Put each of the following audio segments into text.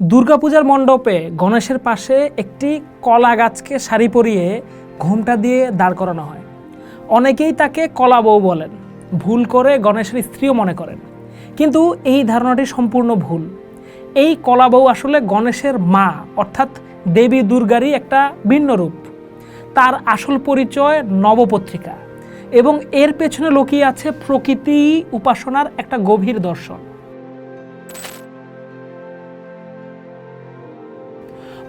দুর্গাপূজার মণ্ডপে গণেশের পাশে একটি কলা গাছকে শাড়ি পরিয়ে ঘোমটা দিয়ে দাঁড় করানো হয়। অনেকেই তাকে কলা বউ বলেন। ভুল করে গণেশের স্ত্রীও মনে করেন। কিন্তু এই ধারণাটি সম্পূর্ণ ভুল। এই কলা বউ আসলে গণেশের মা, অর্থাৎ দেবী দুর্গারই একটা ভিন্ন রূপ। তার আসল পরিচয় নবপত্রিকা এবং এর পেছনে লুকিয়ে আছে প্রকৃতি উপাসনার একটা গভীর দর্শন।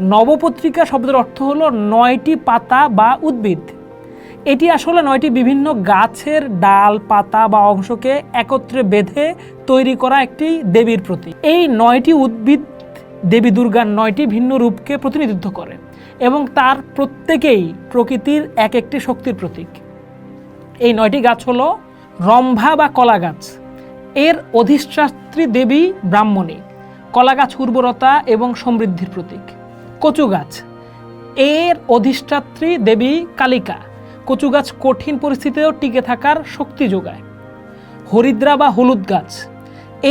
নবপত্রিকা শব্দের অর্থ হলো নয়টি পাতা বা উদ্ভিদ। এটি আসলে নয়টি বিভিন্ন গাছের ডাল, পাতা বা অংশকে একত্রে বেঁধে তৈরি করা একটি দেবীর প্রতীক। এই নয়টি উদ্ভিদ দেবী দুর্গার নয়টি ভিন্ন রূপকে প্রতিনিধিত্ব করে এবং তার প্রত্যেকেই প্রকৃতির এক একটি শক্তির প্রতীক। এই নয়টি গাছ হলো রম্ভা বা কলা গাছ এর অধিষ্ঠাত্রী দেবী ব্রাহ্মণী। কলা গাছ উর্বরতা এবং সমৃদ্ধির প্রতীক। কচু গাছ। এর অধিষ্ঠাত্রী দেবী কালিকা কচু গাছ কঠিন পরিস্থিতিতেও টিকে থাকার শক্তি যোগায়। হরিদ্রা বা হলুদ গাছ,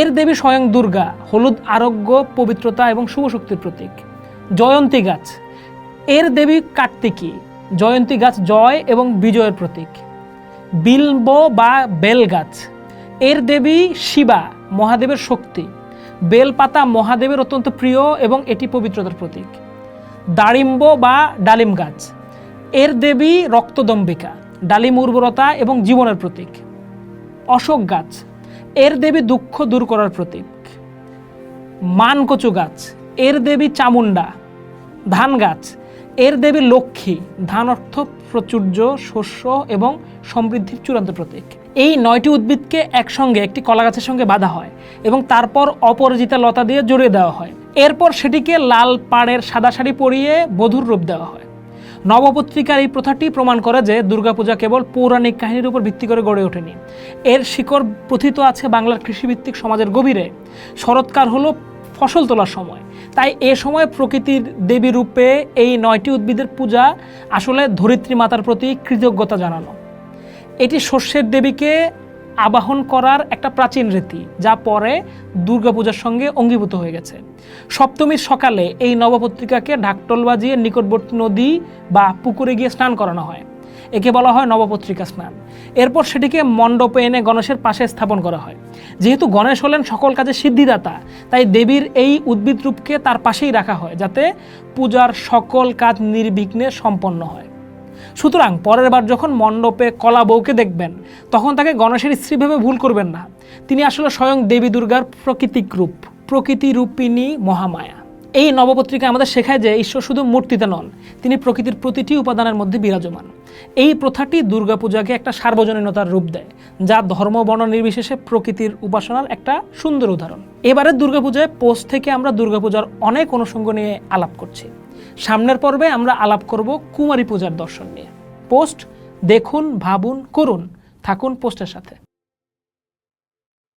এর দেবী স্বয়ং দুর্গা, হলুদ আরোগ্য, পবিত্রতা এবং শুভ শক্তির প্রতীক। জয়ন্তী গাছ, এর দেবী কার্তিকী, জয়ন্তী গাছ জয় এবং বিজয়ের প্রতীক। বিল্ব বা বেল গাছ, এর দেবী শিবা, মহাদেবের শক্তি। বেলপাতা মহাদেবের অত্যন্ত প্রিয় এবং এটি পবিত্রতার প্রতীক। দাড়িম্ব বা ডালিম গাছ। এর দেবী রক্তদম্বিকা, ডালিম উর্বরতা এবং জীবনের প্রতীক। অশোক গাছ, এর দেবী দুঃখ দূর করার প্রতীক। মানকচু গাছ, এর দেবী চামুন্ডা ধান গাছ, এর দেবী লক্ষ্মী। ধান অর্থ প্রচুর্য, শস্য এবং সমৃদ্ধির চূড়ান্ত প্রতীক। এই নয়টি উদ্ভিদকে একসঙ্গে, একটি কলা গাছের সঙ্গে বাঁধা হয় এবং তারপর অপরাজিতা লতা দিয়ে জড়িয়ে দেওয়া হয়। এরপর সেটিকে লাল পাড়ের সাদা শাড়ি পরিয়ে বধুর রূপ দেওয়া হয়। নবপত্রিকার এই প্রথাটি প্রমাণ করে যে দুর্গাপূজা কেবল পৌরাণিক কাহিনীর উপর ভিত্তি করে গড়ে ওঠেনি। এর শিকড় প্রথিত আছে বাংলার কৃষিভিত্তিক সমাজের গভীরে। শরৎকাল হলো ফসল তোলার সময়। তাই এ সময় প্রকৃতির দেবী রূপে এই নয়টি উদ্ভিদের পূজা আসলে ধরিত্রী মাতার প্রতি কৃতজ্ঞতা জানানো। এটি শস্যের দেবীকে আবাহন করার একটা প্রাচীন রীতি, যা পরে দুর্গাপূজার সঙ্গে অঙ্গীভূত হয়ে গেছে। সপ্তমীর সকালে এই নবপত্রিকাকে ঢাকটল বাজিয়ে নিকটবর্তী নদী বা পুকুরে গিয়ে স্নান করানো হয়। একে বলা হয় নবপত্রিকা স্নান। এরপর সেটিকে মণ্ডপে এনে গণেশের পাশে স্থাপন করা হয়। যেহেতু গণেশ হলেন সকল কাজে সিদ্ধিদাতা, তাই দেবীর এই উদ্ভিদ রূপকে তার পাশেই রাখা হয়, যাতে পূজার সকল কাজ নির্বিঘ্নে সম্পন্ন হয়। সুতরাং পরের বার যখন মণ্ডপে কলা বউকে দেখবেন, তখন তাকে গণেশের স্ত্রী ভেবে ভুল করবেন না। তিনি আসলে স্বয়ং দেবী দুর্গার প্রকৃতিক রূপ, প্রকৃতি রূপিণী মহামায়া। এই নবপত্রিকা আমাদের শেখায় যে ঈশ্বর শুধু মূর্তিতে নন, তিনি প্রকৃতির প্রতিটি উপাদানের মধ্যে বিরাজমান। এই প্রথাটি দুর্গাপূজাকে একটা সার্বজনীনতার রূপ দেয়, যা ধর্ম বর্ণ নির্বিশেষে প্রকৃতির উপাসনার একটা সুন্দর উদাহরণ। এবারের দুর্গাপূজায় পোস্ট থেকে আমরা দুর্গাপূজার অনেক অনুষঙ্গ নিয়ে আলাপ করছি। সামনের পর্বে আমরা আলাপ করব কুমারী পূজার দর্শন নিয়ে। পোস্ট দেখুন, ভাবুন, করুন। থাকুন পোস্টের সাথে।